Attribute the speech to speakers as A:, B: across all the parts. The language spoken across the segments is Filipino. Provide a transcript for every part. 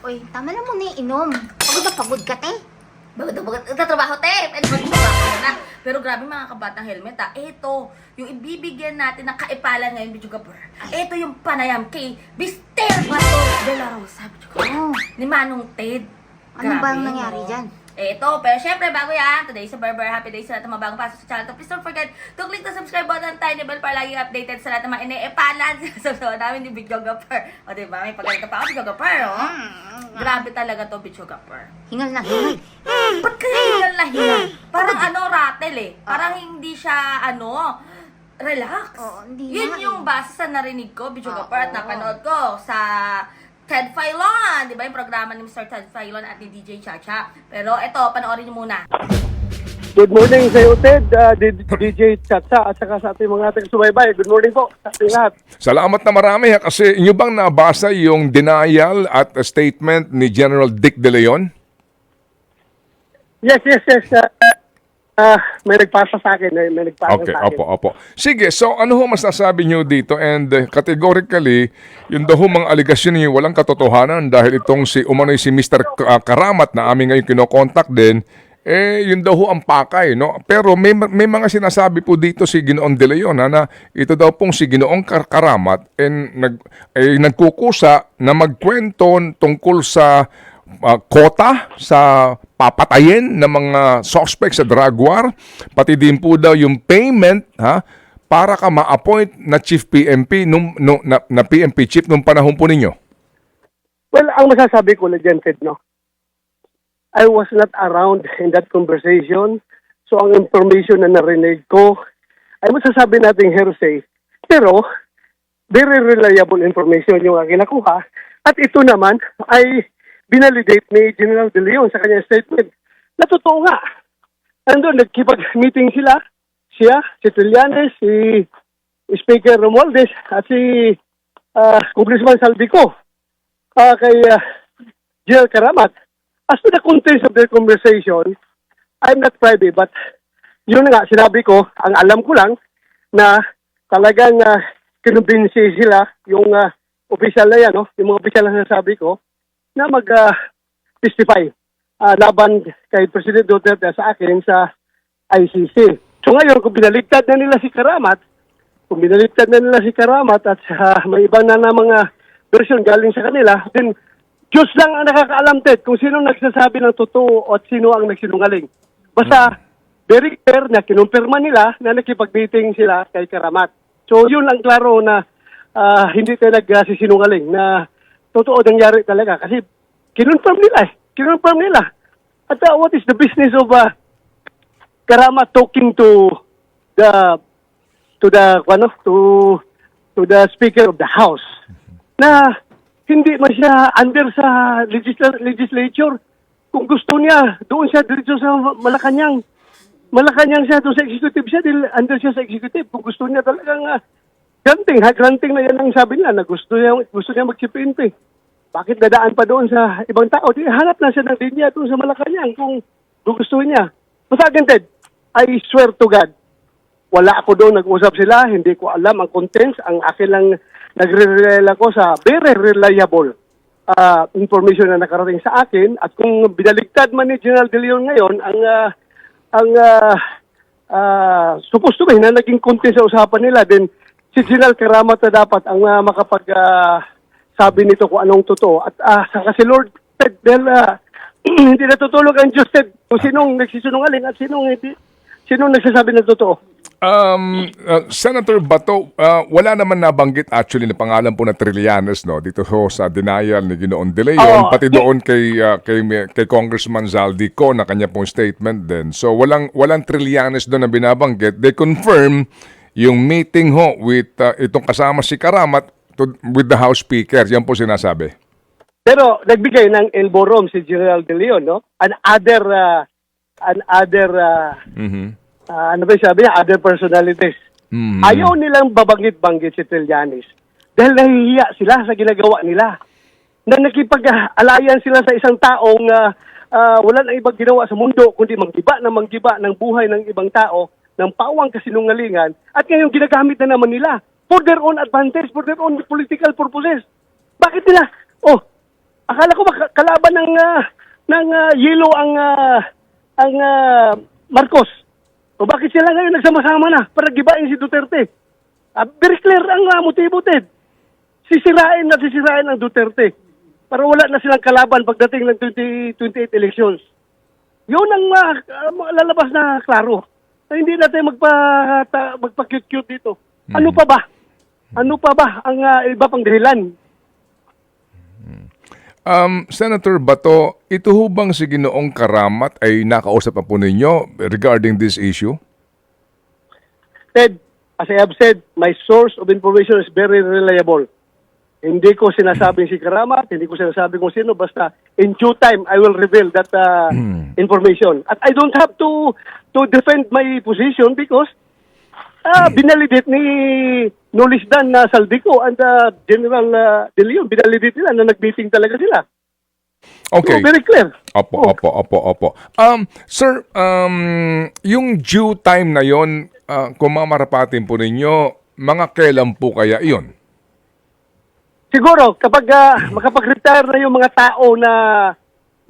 A: Uy, tama lang muna inom. Pagod na pagod ka, te.
B: Bagod na bagod. Nagtatrabaho, te. Pwede magtrabaho na. Pero grabe mga kabatang helmet, ha. Ito, yung ibibigyan natin ng kaipalan ngayon, Bidyo Gabor. Ito yung panayam kay Mister Bato de la Rosa, Bidyo Gabor.
A: Oh,
B: Ni Manong Ted.
A: ano ba ang
B: Grabe,
A: nangyari
B: no?
A: dyan?
B: Eh, ito, pero syempre, bago yan, today sa Berber, happy day sa lahat ng mga bagong pasok sa channel to. Please don't forget to click the subscribe button, tiny bell para lagi updated sa lahat ng mga ine-epalan sa susunod namin ni Bidyo Gabor. O, diba, may pagkalito pa ako, Bidyo Gabor, oh. Grabe talaga to, Bidyo Gabor.
A: Hingal na, hingal.
B: Ba't kaya hingal na hingal? Parang ano, rattle eh. Parang hindi siya, ano, relax.
A: Oo, hindi
B: Yun
A: nga eh.
B: yung base sa narinig ko, Bidyo. Gapar, at napanood ko sa Ted Filon. Ba yung programa ni Mr. Ted Filon at ni DJ Chacha. Pero eto, panoorin niyo muna.
C: Good morning sa iyo, Ted, uh, DJ Chatsa, at saka sa ating mga ating subaybay. Good morning po sa ating lahat.
D: Salamat na marami ha, kasi inyo bang nabasa yung denial at statement ni General Dick De Leon?
C: Yes, yes, yes. Uh, uh, may nagpasa sa akin. May, may nagpasa
D: Okay,
C: sa akin.
D: opo, opo. Sige, so ano ho masasabi niyo dito? And uh, categorically, yung daw ho mga aligasyon niyo walang katotohanan dahil itong si umano'y si Mr. K- uh, Karamat na aming ngayon kinokontak din, eh, yun daw ho ang pakay, no? Pero may, may mga sinasabi po dito si Ginoong De Leon, ha, na ito daw pong si Ginoong Kar- Karamat and nag, eh, nagkukusa na magkwento tungkol sa uh, kota sa papatayin ng mga suspects sa drug war, pati din po daw yung payment ha para ka ma-appoint na chief PMP nung, nung na, na PMP chief nung panahon po ninyo.
C: Well, ang masasabi ko, Ted, no? I was not around in that conversation. So, ang information na narinig ko, ay masasabi nating hearsay. Pero, very reliable information yung aking nakuha. At ito naman ay binalidate ni General De Leon sa kanyang statement na totoo nga. Andun, nagkipag-meeting sila, siya, si Trillanes, si Speaker Romualdez, at si ah, Congressman Saldico uh, kay uh, General Karamat. As to the contents of their conversation, I'm not privy, but yun nga, sinabi ko, ang alam ko lang na talagang uh, kinumbinsi sila yung uh, official na yan, no? yung mga official na nasabi ko, na mag-testify uh, laban kay President Duterte sa akin sa ICC. So ngayon, kung binaligtad na nila si Karamat, kung binaligtad na nila si Karamat at uh, may iba na na mga version galing sa kanila, then Diyos lang ang nakakaalam, Ted, kung sino nagsasabi ng totoo at sino ang nagsinungaling. Basta, very clear na kinumpirma nila na nakipag-meeting sila kay Karamat. So, yun lang klaro na ah, hindi tayo nagsisinungaling na totoo nangyari talaga. Kasi, kinonfirm nila eh. Kinonfirm nila. At ah, what is the business of uh, Karamat talking to the to the ano to to the speaker of the house na hindi man siya under sa legisla- legislature kung gusto niya doon siya diretso sa Malacanang Malacanang siya doon sa executive siya dil under siya sa executive kung gusto niya talagang uh, granting ha granting na yan ang sabi niya na gusto niya gusto niya mag-PNP bakit dadaan pa doon sa ibang tao di hanap na siya ng linya doon sa Malacanang kung gugustuhin niya basta again Ted I swear to God wala ako doon, nag-usap sila, hindi ko alam ang contents. Ang akin lang nagre-rely ako sa very reliable ah, information na nakarating sa akin. At kung binaligtad man ni General De Leon ngayon, ang ah, ang uh, uh, supposed to be na naging content sa usapan nila, then si General Karamat na dapat ang ah, makapag ah, sabi nito kung anong totoo. At ah, saka si Lord Ted, dahil ah, hindi natutulog ang Diyos Ted kung sinong nagsisunungaling at sinong hindi, sinong nagsasabi ng totoo.
D: Um, uh, Senator Bato, uh, wala naman nabanggit actually na pangalan po na Trillanes no dito ho sa denial ni Ginoon De. Leon pati doon kay uh, kay kay Congressman Zaldico na kanya pong statement din. So walang walang Trillanes doon na binabanggit. They confirm yung meeting ho with uh, itong kasama si Karamat to, with the House Speaker. Yan po sinasabi.
C: Pero nagbigay ng elbow room si General De Leon, no? An other, uh, an other, uh,
D: Mhm.
C: uh, ano ba sabi niya? Other personalities.
D: Mhm.
C: Ayaw nilang babanggit-banggit si Trillanes dahil nahihiya sila sa ginagawa nila. Na nakipag-alayan sila sa isang taong uh, uh, wala nang ibang ginawa sa mundo kundi manggiba na manggiba ng buhay ng ibang tao ng pawang kasinungalingan at ngayon ginagamit na naman nila for their own advantage, for their own political purposes. Bakit nila? Oh, Akala ko ba kalaban ng ah, ng ah, yelo ang ah, ang ah, Marcos. O bakit sila ngayon nagsama-sama na para gibain si Duterte? Ah, very clear ang uh, motibo, Ted. Sisirain na sisirain ang Duterte. Para wala na silang kalaban pagdating ng 2028 elections. Yun ang ah, lalabas na klaro. Na hindi natin magpa, magpa-cute-cute dito. Ano pa ba? Ano pa ba ang ah, iba pang dahilan?
D: Um, Senator Bato, ito ho bang si Ginoong Karamat ay nakausap pa po ninyo regarding this issue?
C: Ted, as I have said, my source of information is very reliable. Hindi ko sinasabing si Karamat, hindi ko sinasabi kung sino, basta in due time, I will reveal that uh, information. At I don't have to to defend my position because uh, binalidate ni Nolisdan na Saldico and uh, General uh, De Leon, binalidate nila na nag-meeting talaga sila.
D: Okay.
C: So, very clear.
D: Opo, opo, opo, opo. Um, sir, um, yung due time na yon, uh, kung mamarapatin po ninyo, mga kailan po kaya iyon?
C: Siguro kapag ah, makapag-retire na yung mga tao na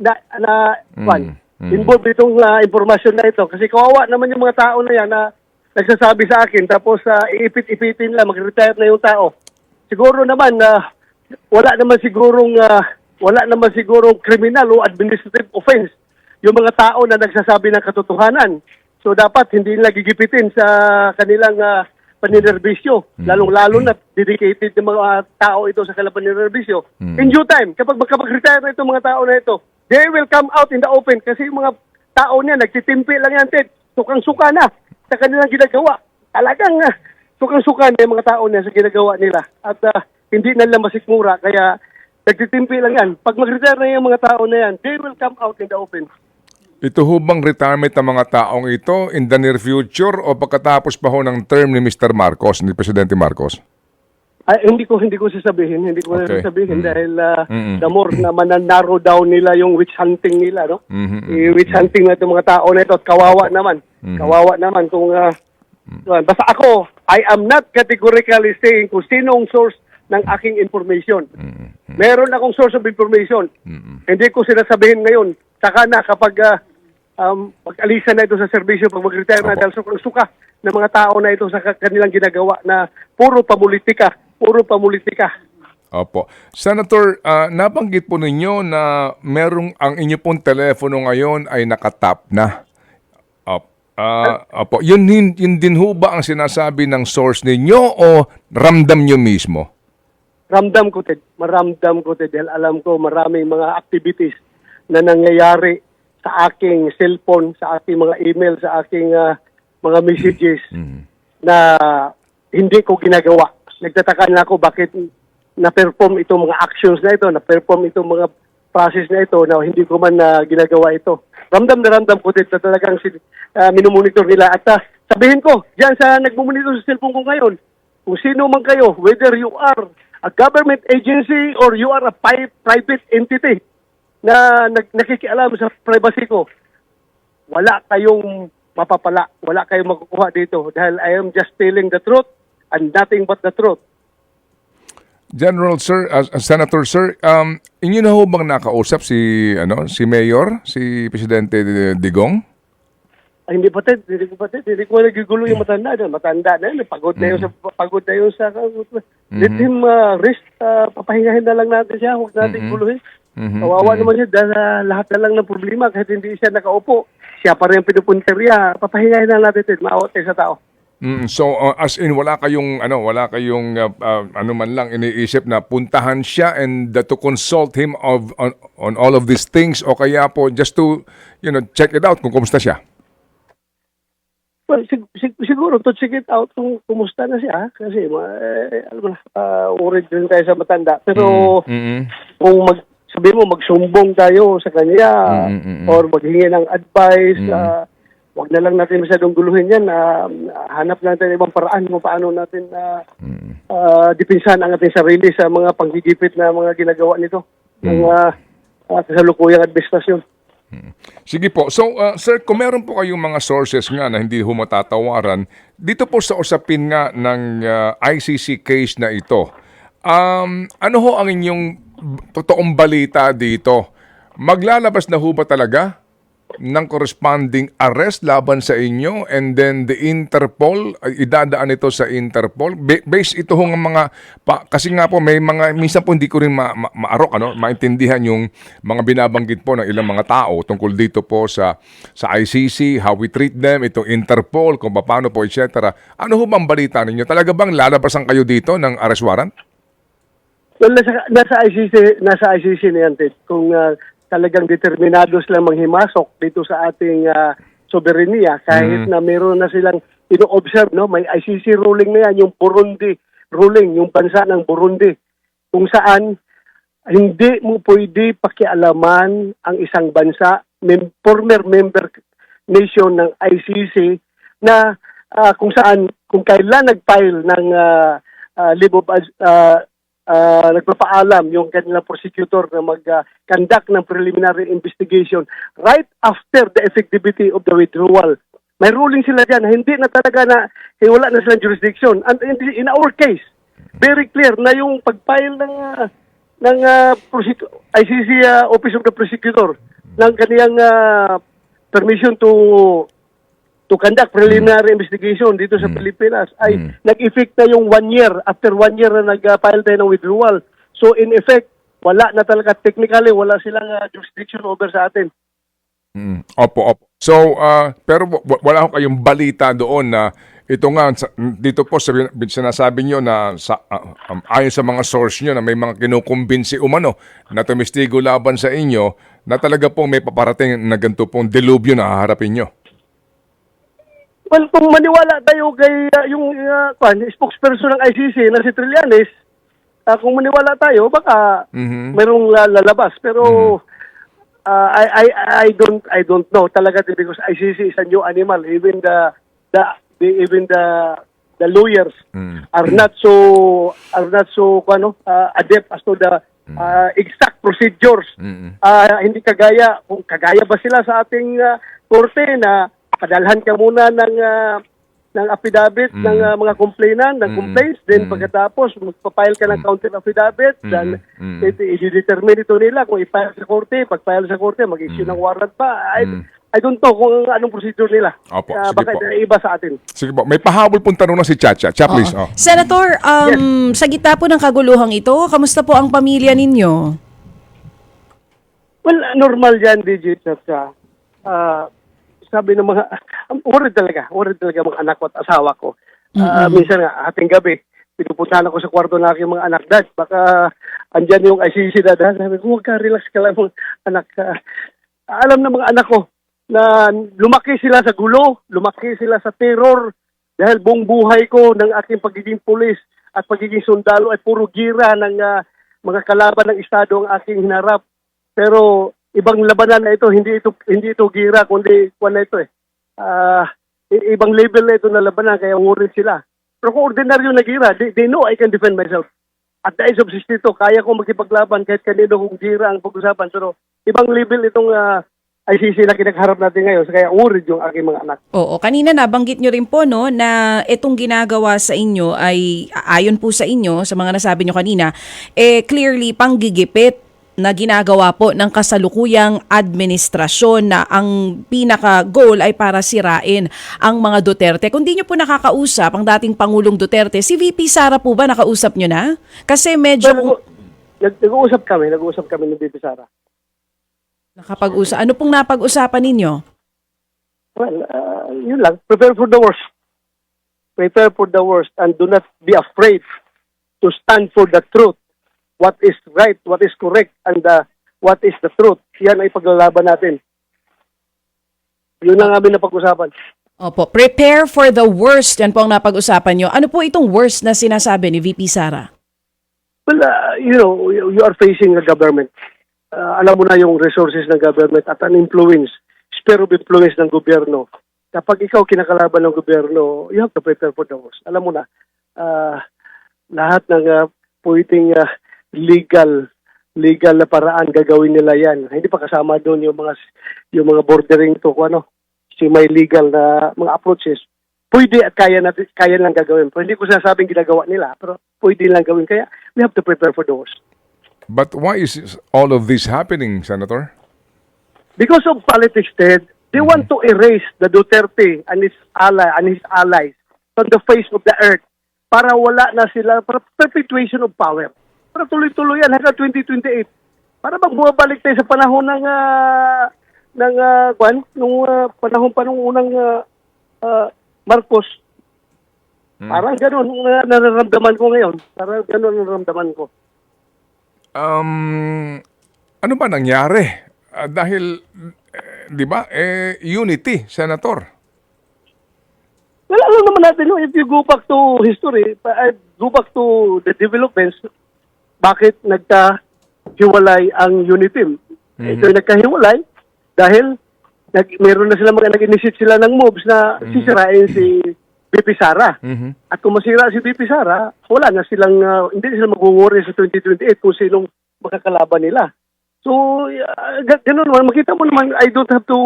C: na, na kwan,
D: mm.
C: involved itong ah, impormasyon na ito kasi kawawa naman yung mga tao na yan na nagsasabi sa akin tapos ah, iipit-ipitin lang mag-retire na yung tao. Siguro naman na wala naman sigurong ah, wala naman sigurong criminal o administrative offense yung mga tao na nagsasabi ng katotohanan. So dapat hindi nila gigipitin sa kanilang uh, paninerbisyo. Lalong-lalo na dedicated ng mga tao ito sa kanilang paninerbisyo. In due time, kapag magkapag-retire na itong mga tao na ito, they will come out in the open kasi yung mga tao niya, nagtitimpi lang yan, Ted. Sukang-suka na sa kanilang ginagawa. Talagang uh, sukang-suka na yung mga tao niya sa ginagawa nila. At ah, hindi na nila masikmura. Kaya nagtitimpi lang yan. Pag mag-retire na yung mga tao na yan, they will come out in the open.
D: Ito ho bang retirement ng mga taong ito in the near future o pagkatapos pa ho ng term ni Mr. Marcos, ni Presidente Marcos?
C: Ay, hindi ko hindi ko sasabihin, hindi ko
D: Okay.
C: sasabihin
D: Mm.
C: dahil ah,
D: Mm-mm.
C: the more na mananarrow down nila yung witch hunting nila, no?
D: Mhm,
C: Eh, witch hunting na itong mga tao na ito, at kawawa naman.
D: Mm-hmm.
C: Kawawa naman kung ah,
D: Mm.
C: basta ako, I am not categorically saying kung sino ang source ng aking information.
D: Mm-hmm.
C: Meron akong source of information. Hindi ko sinasabihin ngayon. Saka na kapag ah, um, pag-alisan na ito sa serbisyo, pag mag-retire na
D: Opo.
C: dahil sa suka ng mga tao na ito sa ka- kanilang ginagawa na puro pamulitika, puro pamulitika.
D: Opo. Senator, ah, nabanggit po ninyo na merong ang inyo pong telepono ngayon ay nakatap na. Op. Ah, opo. Yun, yun din ho ba ang sinasabi ng source ninyo o ramdam nyo mismo?
C: Ramdam ko, Ted. Maramdam ko, Ted. Dahil alam ko maraming mga activities na nangyayari sa aking cellphone, sa aking mga email, sa aking ah, mga messages na hindi ko ginagawa. Nagtataka na ako bakit na-perform itong mga actions na ito, na-perform itong mga process na ito na hindi ko man na ginagawa ito. Ramdam na ramdam ko din na talagang si, ah, minumonitor nila. At ah, sabihin ko, diyan sa nagmumonitor sa cellphone ko ngayon, kung sino man kayo, whether you are a government agency or you are a private entity na nag- nakikialam sa privacy ko, wala kayong mapapala, wala kayong makukuha dito dahil I am just telling the truth and nothing but the truth.
D: General Sir, uh, Senator Sir, um, inyo na ho bang nakausap si ano si Mayor, si Presidente Digong?
C: Ay, hindi pa Ted, hindi pa Ted, hindi ko nagigulo yung matanda na, matanda na yun, pagod na yun sa, pagod na yun sa, let him uh, rest, uh, papahingahin na lang natin siya, huwag natin guluhin. Kawawa naman siya dahil uh, lahat na lang ng problema kahit hindi siya nakaupo, siya pa rin ang pinupunteriya, papahingahin na natin Ted, maawat tayo sa tao.
D: Mm, so uh, as in wala kayong ano wala kayong uh, uh, ano man lang iniisip na puntahan siya and uh, to consult him of on, on all of these things o kaya po just to you know check it out kung kumusta siya.
C: Well, sig- sig- siguro to check it out kung kumusta na siya kasi eh, alam mo na, uh, worried din tayo sa matanda. Pero
D: Mm-mm.
C: kung mag sabi mo magsumbong tayo sa kanya
D: Mm, mm, mm.
C: or maghingi ng advice, ah, wag na lang natin masyadong guluhin yan. ah, hanap lang tayo ng ibang paraan kung paano natin na uh, dipinsan ang ating sarili sa mga panggigipit na mga ginagawa nito ng uh, uh, kasalukuyang administrasyon.
D: Sige po. So, uh, sir, kung meron po kayong mga sources nga na hindi ho matatawaran, dito po sa usapin nga ng uh, ICC case na ito, um, ano ho ang inyong totoong balita dito. Maglalabas na ho ba talaga ng corresponding arrest laban sa inyo and then the Interpol, idadaan ito sa Interpol? Ba- based ito ho ng mga, pa, kasi nga po may mga, minsan po hindi ko rin ma, ma- maarok, ano, maintindihan yung mga binabanggit po ng ilang mga tao tungkol dito po sa, sa ICC, how we treat them, itong Interpol, kung paano po, etc. Ano ho bang balita ninyo? Talaga bang lalabasan kayo dito ng arrest warrant?
C: Well, nasa, nasa ICC, nasa ICC na yan, Ted. Kung ah, talagang determinados lang manghimasok dito sa ating uh, soberenya, kahit na meron na silang ino-observe, no? may ICC ruling na yan, yung Burundi ruling, yung bansa ng Burundi, kung saan hindi mo pwede pakialaman ang isang bansa, mem- former member nation ng ICC na ah, kung saan, kung kailan nag-file ng uh, uh, leave of abs- ah, nagpapaalam yung kanilang prosecutor na mag-conduct ng preliminary investigation right after the effectivity of the withdrawal. May ruling sila dyan hindi na talaga na eh, wala na silang jurisdiction. And in, our case, very clear na yung pag-file ng ah, ng prosecu- ICC ah, Office of the Prosecutor ng kaniyang ah, permission to to conduct preliminary investigation dito sa Pilipinas ay nag-effect na yung one year after one year na nag-file tayo ng withdrawal. So in effect, wala na talaga technically wala silang ah, jurisdiction over sa atin.
D: Mm, Opo, opo. So, ah, pero wala ko kayong balita doon na ito nga, dito po sabi, sinasabi nyo na sa, ah, um, ayon sa mga source nyo na may mga kinukumbinsi umano na tumistigo laban sa inyo na talaga pong may paparating na ganito pong delubyo na haharapin nyo.
C: Well, kung maniwala tayo kay ah, yung uh, kwan, spokesperson ng ICC na si Trillanes, ah, kung maniwala tayo, baka
D: Mhm.
C: mayroong la- lalabas. Pero ah, I, I I don't I don't know talaga din because ICC is a new animal. Even the the, the even the the lawyers
D: Mm.
C: are not so are not so ano ah, adept as to the ah, exact procedures.
D: Mm-mm.
C: Ah, hindi kagaya kung kagaya ba sila sa ating ah, korte na padalhan ka muna ng ah, ng affidavit ng ah, mga complainant, ng complaints, then pagkatapos magpa-file ka ng counter affidavit, then
D: Mm.
C: it, i-determine ito nila kung i-file sa korte, pag-file sa korte, mag-issue ng warrant pa. I, I don't know kung anong procedure nila.
D: Opo, sige
C: baka
D: po.
C: iba sa atin.
D: Sige po, may pahabol pong tanong na si Chacha. Cha, please.
E: Oo.
D: Oh.
E: Senator, um, sa gitna po ng kaguluhang ito, kamusta po ang pamilya ninyo?
C: Well, normal yan, digit at ah, sabi ng mga, worried talaga, worried talaga mga anak ko at asawa ko. Ah, Minsan nga, ating gabi, pinupuntahan ako sa kwarto ng aking mga anak, Dad, baka andyan yung ICC na, Dad. Sabi ko, huwag ka, relax ka lang mga anak. Ah, alam ng mga anak ko na lumaki sila sa gulo, lumaki sila sa terror, dahil buong buhay ko ng aking pagiging pulis at pagiging sundalo ay puro gira ng ah, mga kalaban ng Estado ang aking hinarap. Pero ibang labanan na ito, hindi ito hindi ito gira kundi kwan na ito eh. I- ibang level na ito na labanan kaya worried sila. Pero kung ordinaryo na gira, they, they know I can defend myself. At the age of 62, kaya ko magkipaglaban kahit kanino kung gira ang pag-usapan. Pero ibang level itong ah, ICC na kinakaharap natin ngayon. Kaya worried yung aking mga anak.
E: Oo, kanina nabanggit nyo rin po no na itong ginagawa sa inyo ay ayon po sa inyo sa mga nasabi nyo kanina, eh clearly panggigipit na ginagawa po ng kasalukuyang administrasyon na ang pinaka-goal ay para sirain ang mga Duterte. Kung di nyo po nakakausap ang dating Pangulong Duterte, si VP Sara po ba nakausap nyo na? Kasi medyo
C: Pero, nag- nag-uusap kami, nag-uusap kami ng Bibi Sara.
E: nakapag-usap. Ano pong napag-usapan ninyo?
C: Well, uh, yun lang. Prepare for the worst. Prepare for the worst and do not be afraid to stand for the truth. What is right, what is correct, and uh, what is the truth. Yan ay paglalaban natin. Yun ang aming napag-usapan.
E: Opo, prepare for the worst. Yan po ang napag-usapan nyo. Ano po itong worst na sinasabi ni VP Sara?
C: Well, uh, you know, you, you are facing a government. Uh, alam mo na yung resources ng government at an influence, sphere of influence ng gobyerno. Kapag ikaw kinakalaban ng gobyerno, you have to prepare for the worst. Alam mo na, uh, lahat ng uh, pwedeng uh, legal legal na paraan gagawin nila yan. Hindi pa kasama doon yung mga yung mga bordering to kung ano, si may legal na mga approaches. Pwede at kaya natin kaya lang gagawin. Pero hindi ko sinasabing ginagawa nila, pero pwede lang gawin kaya we have to prepare for the worst.
D: But why is all of this happening, Senator?
C: Because of politics, Ted, they want to erase the Duterte and his ally and his allies from the face of the earth para wala na sila para perpetuation of power. Para tuloy-tuloy yan hanggang 2028. Para bang bumabalik tayo sa panahon ng ah, ng uh, kwan, nung ah, panahon pa nung unang ah, ah, Marcos. Parang ganun ang nararamdaman ko ngayon. Parang ganun ang nararamdaman ko.
D: Um, ano ba nangyari? Ah, dahil, eh, di ba, eh, unity, Senator.
C: Well, alam naman natin, no, if you go back to history, uh, go back to the developments, bakit nagkahiwalay ang UNITIM? Ito yung nagkahiwalay dahil nag, meron na sila mga nag-initiate sila ng moves na sisirain si BP Sara.
D: Mhm.
C: At kung masira si BP Sara, wala na silang, uh, hindi sila mag-worry sa 2028 kung sinong makakalaban nila. So, uh, ga- ganun naman. Makita mo naman, I don't have to,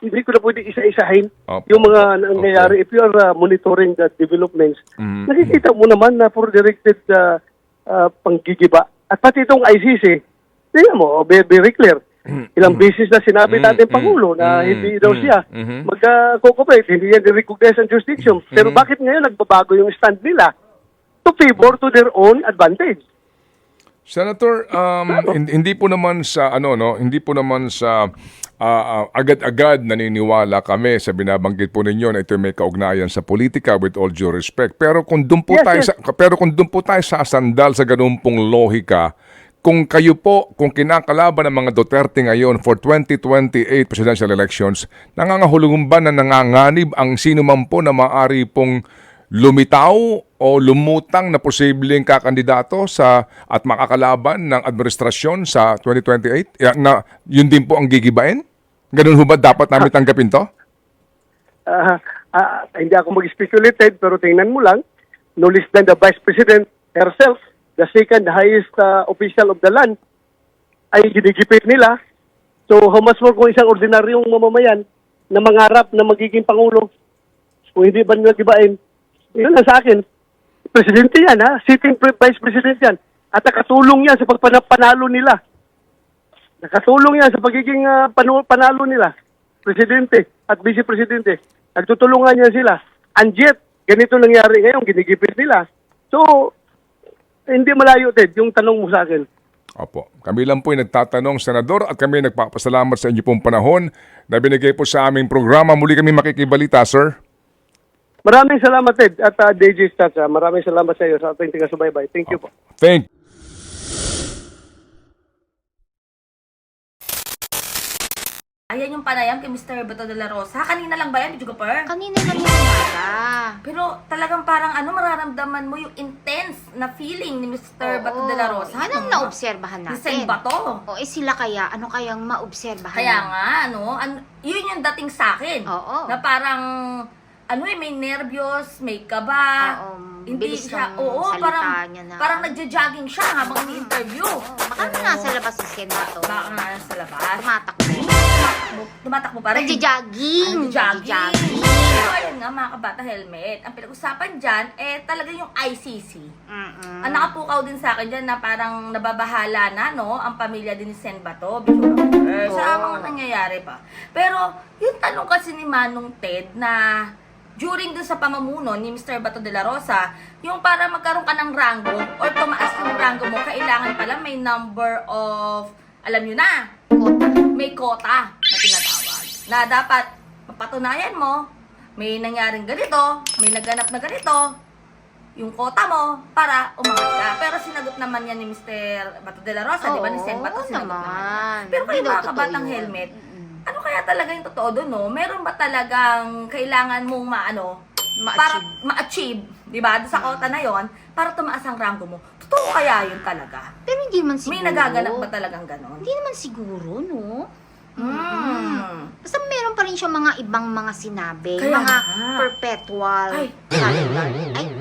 C: hindi ko na pwede isa-isahin
D: Opo.
C: yung mga nangyayari. If you are uh, monitoring the developments,
D: Mhm.
C: nakikita mo naman na for directed uh, uh, panggigiba. At pati itong ICC, tingnan mo, very, very clear. Ilang beses na sinabi
D: Mm,
C: natin Pangulo na
D: mm,
C: hindi daw siya mag-cooperate, hindi yan recognize ang jurisdiction. Pero bakit ngayon nagbabago yung stand nila to favor to their own advantage?
D: Senator, um, hin- hindi po naman sa ano no, hindi po naman sa ah, agad-agad naniniwala kami sa binabanggit po ninyo na ito may kaugnayan sa politika with all due respect. Pero kung doon po
C: Yes,
D: tayo
C: yes.
D: sa, pero kung doon po tayo sasandal sa ganun pong lohika, kung kayo po, kung kinakalaban ng mga Duterte ngayon for 2028 presidential elections, nangangahulugan ba na nanganganib ang sino man po na maari pong lumitaw o lumutang na posibleng kakandidato sa at makakalaban ng administrasyon sa 2028? Ya, Na yun din po ang gigibain? Ganun ho ba dapat namin tanggapin to?
C: Ah, ah, hindi ako mag-speculate, pero tingnan mo lang, no less than the Vice President herself, the second highest ah, official of the land, ay ginigipit nila. So, how much more kung isang ordinaryong mamamayan na mangarap na magiging Pangulo, kung hindi ba nila gibain, yun lang sa akin. Presidente yan, ha? Sitting Vice President yan. At nakatulong yan sa pagpanalo nila. Nakatulong yan sa pagiging panu- panalo nila. Presidente at Vice Presidente. Nagtutulungan niya sila. And yet, ganito nangyari ngayon, ginigipit nila. So, hindi malayo, Ted, yung tanong mo sa akin.
D: Opo. Kami lang po ay nagtatanong, Senador, at kami nagpapasalamat sa inyo pong panahon na binigay po sa aming programa. Muli kami makikibalita, sir.
C: Maraming salamat, Ted, at uh, DJ Stats. ah. Maraming salamat sa iyo sa ating taga-subaybay. Thank you po.
D: Thank
B: Ayan yung panayam kay Mr. Bato de la Rosa. Kanina lang ba yan, Medyo Gapar?
A: Kanina lang yung umaga.
B: Pero talagang parang ano, mararamdaman mo yung intense na feeling ni Mr. Bato de la Rosa.
A: Yan ang
B: no?
A: naobserbahan natin.
B: Sen Bato.
A: O, eh sila kaya, ano kayang maobserbahan?
B: Kaya nga, ano, an- yun yung dating sa akin.
A: Oo.
B: Na parang, ano eh, may nervyos, may kaba.
A: Oo,
B: hindi
A: bilis
B: siya,
A: ng
B: oo,
A: salita
B: parang,
A: niya na.
B: Parang nagja-jogging siya habang ni-interview.
A: Oo, baka na nasa labas si Sen Bato.
B: Baka nga sa labas.
A: Tumatakbo.
B: Tumatakbo, tumatakbo pa rin.
A: Nagja-jogging.
B: Nagja-jogging. Pero ayun nga, mga kabata helmet. Ang pinag-usapan dyan, eh, talaga yung ICC.
A: Mm-mm.
B: Ang nakapukaw din sa akin dyan na parang nababahala na, no? Ang pamilya din ni Sen Bato, sa
A: Oo.
B: mga nangyayari pa. Pero, yung tanong kasi ni Manong Ted na during dun sa pamamuno ni Mr. Bato de la Rosa, yung para magkaroon ka ng rango or tumaas yung rango mo, kailangan pala may number of, alam nyo na,
A: Kota.
B: may kota na tinatawag. Na dapat mapatunayan mo, may nangyaring ganito, may naganap na ganito, yung kota mo para umangat ka. Pero sinagot naman yan ni Mr. Bato de la Rosa, di ba? Ni Sen Bato, sinagot
A: naman.
B: naman. Pero kayo mga kabatang helmet. Ano kaya talaga yung totoo doon, no? Meron ba talagang kailangan mong maano, para
A: Ma-achieve.
B: ma-achieve, di ba? Sa kota na yon para tumaas ang rango mo. Totoo kaya yun talaga?
A: Pero hindi naman siguro.
B: May nagaganap ba talagang ganon?
A: Hindi naman siguro, no?
B: Mm.
A: Basta meron pa rin siya mga ibang mga sinabi.
B: Kaya
A: mga
B: nga.
A: perpetual.
B: Ay.
A: Ay, eh.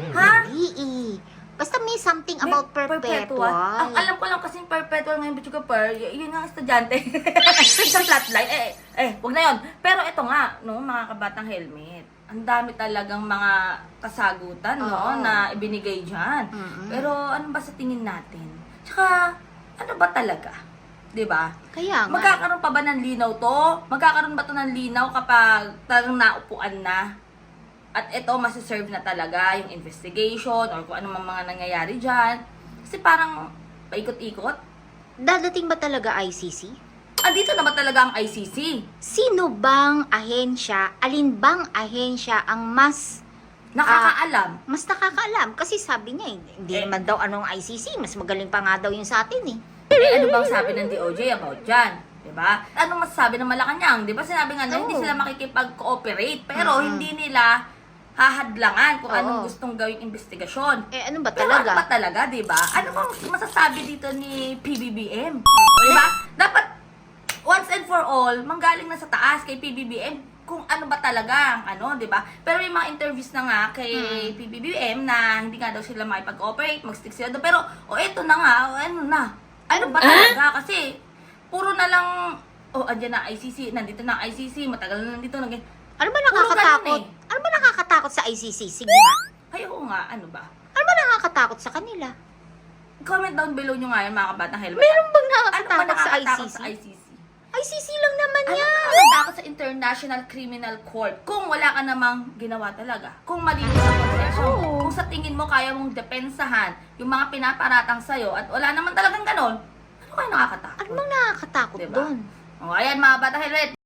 A: Basta may something
B: May
A: about perpetual.
B: Ang alam ko lang kasi perpetual ngayon, Bichuga Per, y- yun ang estudyante. sa flatline. Eh, eh, wag na yun. Pero ito nga, no, mga kabatang helmet. Ang dami talagang mga kasagutan, no,
A: Oo.
B: na ibinigay dyan.
A: Mm-mm.
B: Pero ano ba sa tingin natin? Tsaka, ano ba talaga? 'Di ba?
A: Kaya nga.
B: Magkakaroon pa ba ng linaw to? Magkakaroon ba to ng linaw kapag talagang naupuan na? At ito, masiserve na talaga yung investigation or kung ano mang mga nangyayari dyan. Kasi parang paikot-ikot.
A: Dadating ba talaga ICC?
B: Andito na ba talaga ang ICC?
A: Sino bang ahensya, alin bang ahensya ang mas
B: Nakakaalam.
A: mas nakakaalam? Kasi sabi niya, eh, hindi
B: Eh.
A: naman daw anong ICC, mas magaling pa nga daw yung sa atin eh.
B: Eh, ano bang sabi ng DOJ about dyan? Diba? Ano masasabi ng Malacanang? Di ba sinabi nga na hindi
A: Oo.
B: sila makikipag-cooperate pero hindi nila hahadlangan kung
A: Oo.
B: anong gustong gawing investigasyon.
A: Eh ano ba
B: Pero ano ba
A: talaga?
B: talaga, di ba? Ano bang masasabi dito ni PBBM?
A: Hmm.
B: Di ba? Dapat once and for all, manggaling na sa taas kay PBBM kung ano ba talaga ang ano, di ba? Pero may mga interviews na nga kay
A: Hmm.
B: PBBM na hindi nga daw sila makipag-operate, mag-stick sila doon. Pero, o eto na nga, o ano na. Ano ba talaga? Kasi, puro na lang, oh, andyan na ICC, nandito na ICC, matagal na nandito. Nag-
A: Ano ba
B: Puro
A: nakakatakot?
B: ganun eh.
A: Ano ba nakakatakot sa ICC? Sige nga.
B: Ay, oo nga, ano ba?
A: Ano ba nakakatakot sa kanila?
B: Comment down below nyo nga yan, mga kabatang helmet.
A: Meron bang
B: ano ba
A: nakakatakot sa
B: nakakatakot
A: ICC?
B: sa ICC?
A: ICC lang naman
B: Ano
A: yan.
B: nakakatakot sa International Criminal Court kung wala ka namang ginawa talaga? Kung malinis ang mo?
A: Oo.
B: Kung sa tingin mo kaya mong depensahan yung mga pinaparatang sa'yo at wala naman talagang ganon, ano kayo nakakatakot?
A: Ano bang nakakatakot
B: Diba?
A: doon?
B: O, ayan mga bata helmet.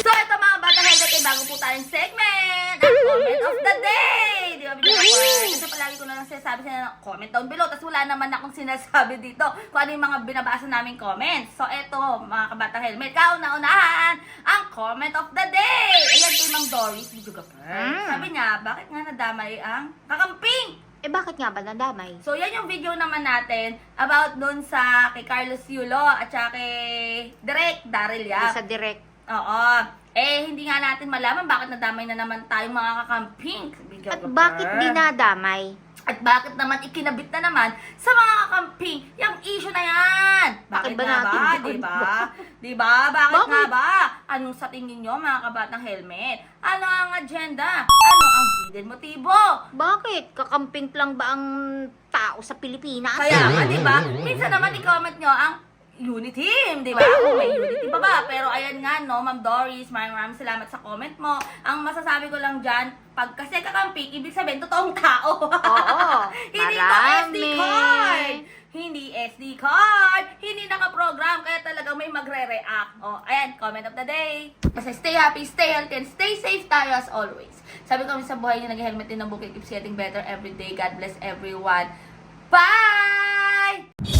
B: So, ito mga bata helmet, eh, bago po tayong segment, ang comment of the day. Di ba, video ko? Kasi palagi ko na lang sinasabi sa inyo, comment down below. Tapos wala naman akong sinasabi dito kung ano yung mga binabasa naming comments. So, ito, mga kabata helmet, kauna-unahan, ang comment of the day. Ayan kay Mang Doris, video ka
A: Mm.
B: Sabi niya, bakit nga nadamay ang kakamping?
A: Eh bakit nga ba nadamay?
B: So, yan yung video naman natin about dun sa kay Carlos Yulo at saka kay Direk Daryl Yap.
A: Sa direct.
B: Oo. Eh, hindi nga natin malaman bakit nadamay na naman tayong mga kakamping. Bigyan
A: At
B: ko
A: bakit
B: pa.
A: dinadamay?
B: At bakit naman ikinabit na naman sa mga kakamping yung issue na yan?
A: Bakit
B: Bakit,
A: ba
B: nga
A: natin
B: ba?
A: di-
B: ba? Di ba? Bakit,
A: Bakit?
B: nga ba? Anong sa tingin nyo mga kabatang helmet? Ano ang agenda? Ano ang hidden motibo?
A: Bakit? Kakamping lang ba ang tao sa Pilipinas?
B: Kaya di ba? Minsan naman i-comment nyo ang unit team, di ba? Kung may unity pa ba? Pero ayan nga, no, Ma'am Doris, maraming maraming salamat sa comment mo. Ang masasabi ko lang dyan, pag kasi kakampi, ibig sabihin, totoong tao.
A: Oo.
B: Hindi to SD
A: Marami.
B: card. Hindi SD card. Hindi nakaprogram, kaya talagang may magre-react. O, ayan, comment of the day. Basta stay happy, stay healthy, and stay safe tayo as always. Sabi ko sa buhay niyo, nag-helmet din ng bukid, keeps getting better every day. God bless everyone. Bye!